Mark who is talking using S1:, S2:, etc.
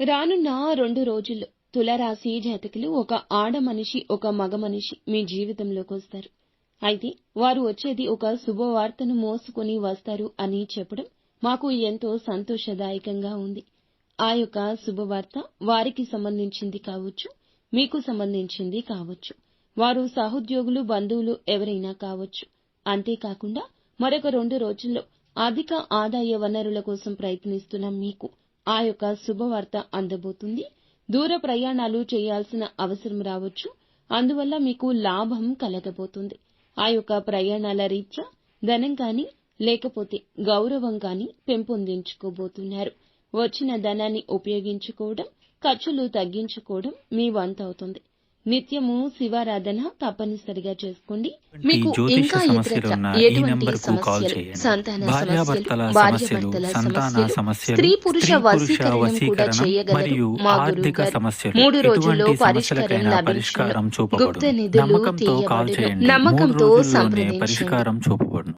S1: రానున్న రెండు రోజుల్లో తులరాశి జాతకులు ఒక ఆడ మనిషి ఒక మగ మనిషి మీ జీవితంలోకి వస్తారు. అయితే వారు వచ్చేది ఒక శుభవార్తను మోసుకొని వస్తారు అని చెప్పడం మాకు ఎంతో సంతోషదాయకంగా ఉంది. ఆ యొక్క శుభవార్త వారికి సంబంధించింది కావచ్చు మీకు సంబంధించింది కావచ్చు. వారు సహోద్యోగులు బంధువులు ఎవరైనా కావచ్చు. అంతేకాకుండా మరొక రెండు రోజుల్లో అధిక ఆదాయ వనరుల కోసం ప్రయత్నిస్తున్న మీకు ఆ యొక్క శుభవార్త అందబోతుంది. దూర ప్రయాణాలు చేయాల్సిన అవసరం రావచ్చు. అందువల్ల మీకు లాభం కలగబోతుంది. ఆ యొక్క ప్రయాణాల రీత్యా ధనం కానీ లేకపోతే గౌరవం కానీ పెంపొందించుకోబోతున్నారు. వచ్చిన ధనాన్ని ఉపయోగించుకోవడం ఖర్చులు తగ్గించుకోవడం మీ వంతవుతుంది. నిత్యము శివారాధన తప్పనిసరిగా చేసుకోండి. మీకు ఇంకా ఇతరత్ర ఎటువంటి సమస్యలు. సంతాన సమస్యలు భార్యాభర్తల సమస్యలు స్త్రీ పురుష వశీకరణం కూడా చేయగలరు
S2: మరియు
S1: మా
S2: ఆర్థిక
S1: గురువు
S2: సమస్యలు
S1: మూడు రోజుల్లో పరిష్కారం లభించును గుప్త నిధులు
S2: నమ్మకంతో
S1: తీయబడును సంప్రదించండి.
S2: పరిష్కారం చూపబడును.